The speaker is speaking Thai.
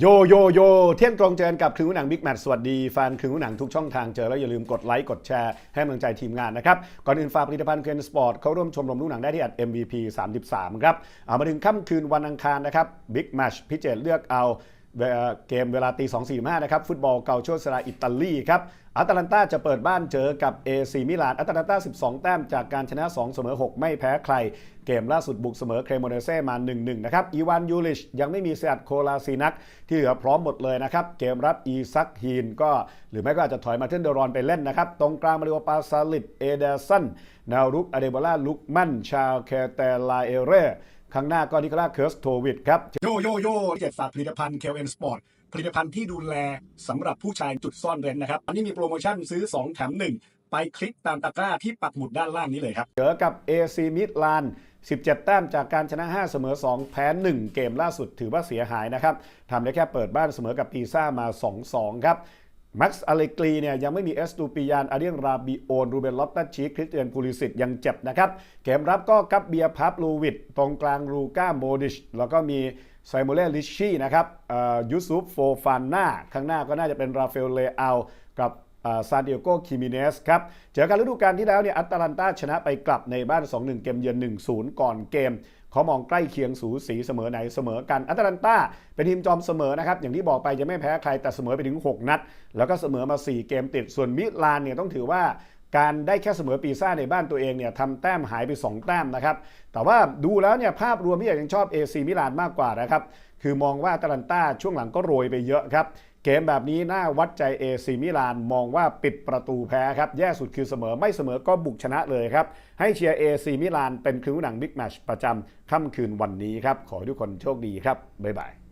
โยโยโยเที่ยงตรงเจอกับคืนหนังบิ๊กแมทสวัสดีแฟนคืนหนังทุกช่องทางเจอแล้วอย่าลืมกดไลค์กดแชร์ให้กำลังใจทีมงานนะครับ ก่อนอื่นฝากผลิตภัณฑ์เคนสปอร์ตเขาร่วมชมรมลูกหนังได้ที่ MVP 33 ครับเอามาถึงค่ำคืนวันอังคารนะครับบิ๊กแมชพิเจตเลือกเอา เกมเวลาตี2 4 5นะครับฟุตบอลเกาโชสราอิตาลีครับอัตแลนตาจะเปิดบ้านเจอกับ AC มิลานอัตแลนตา 12 แต้มจากการชนะ 2 เสมอ 6 ไม่แพ้ใคร เกมล่าสุดบุกเสมอเครโมเนเซ่มา 1-1 นะครับอีวานยูลิชยังไม่มีเซียดโคลาซีนัก ที่เหลือพร้อมหมดเลยนะครับ เกมรับอีซักฮีนก็หรือไม่ก็อาจจะถอยมาเทนเดอรอนไปเล่นนะครับ ตรงกลางมาริโอปาซาลิดเอเดสันนวรุกอเดโบล่าลุกมันชาเคเตลาเอเร ข้างหน้าก็นิโคลาเคิร์สโทวิดครับโยโยโย่เจ็ดฝากผลิตภัณฑ์ KLN Sport ผลิตภัณฑ์ที่ดูแลสำหรับผู้ชายจุดซ่อนเร้นนะครับอันนี้มีโปรโมชั่นซื้อ 2 แถม 1 ไปคลิกตามตะกร้าที่ปักหมุดด้านล่างนี้เลยครับเจอกับ AC มิลาน17 แต้มจากการชนะ 5 เสมอ 2 แพ้ 1 เกมล่าสุดถือว่าเสียหายนะครับทำได้แค่เปิดบ้านเสมอกับปีซ่ามา 2-2 ครับ แม็กซ์อเลกรีเนี่ยยังไม่มีเอสตูปิยานอาเดียนราบิโอน รูเบนลอตตัชีคริสเตียนพูลิสิตยังเจ็บนะครับ เกมรับก็กับเบียพับลูวิดตรงกลางลูก้าโมดิช แล้วก็มีไซโมเลลิชชี่นะครับอ่อยูซุฟโฟฟานนาข้างหน้าก็น่าจะเป็นราเอลเลอากับซานดิเอโกคิมิเนสครับ เจอกันฤดูกาลที่แล้วเนี่ยอัตแลนตาชนะไปกลับในบ้าน 2-1 เกมเยือน 1-0 ก่อนเกม เขามองใกล้เคียงสูสีเสมอไหนเสมอกันอัตแลนตาเป็นทีมจอมเสมอนะครับอย่างที่บอกไปจะไม่แพ้ใครแต่เสมอไปถึง 6 นัด แล้วก็เสมอมา 4 เกมติดส่วนมิลานเนี่ยต้องถือว่า การได้แค่เสมอปีซ่าในบ้านตัวเองเนี่ยทำแต้มหายไป 2 แต้มนะครับ แต่ว่าดูแล้วเนี่ยภาพรวมที่อยากยังชอบ AC มิลานมากกว่านะครับ คือมองว่าอาตาลันต้าช่วงหลังก็โรยไปเยอะครับ เกมแบบนี้น่าวัดใจ AC มิลานมองว่าปิดประตูแพ้ครับ แย่สุดคือเสมอไม่เสมอก็บุกชนะเลยครับ ให้เชียร์ AC มิลานเป็นคืนหนังบิ๊กแมชประจำค่ำคืนวันนี้ครับ ขอให้ทุกคนโชคดีครับบ๊ายบาย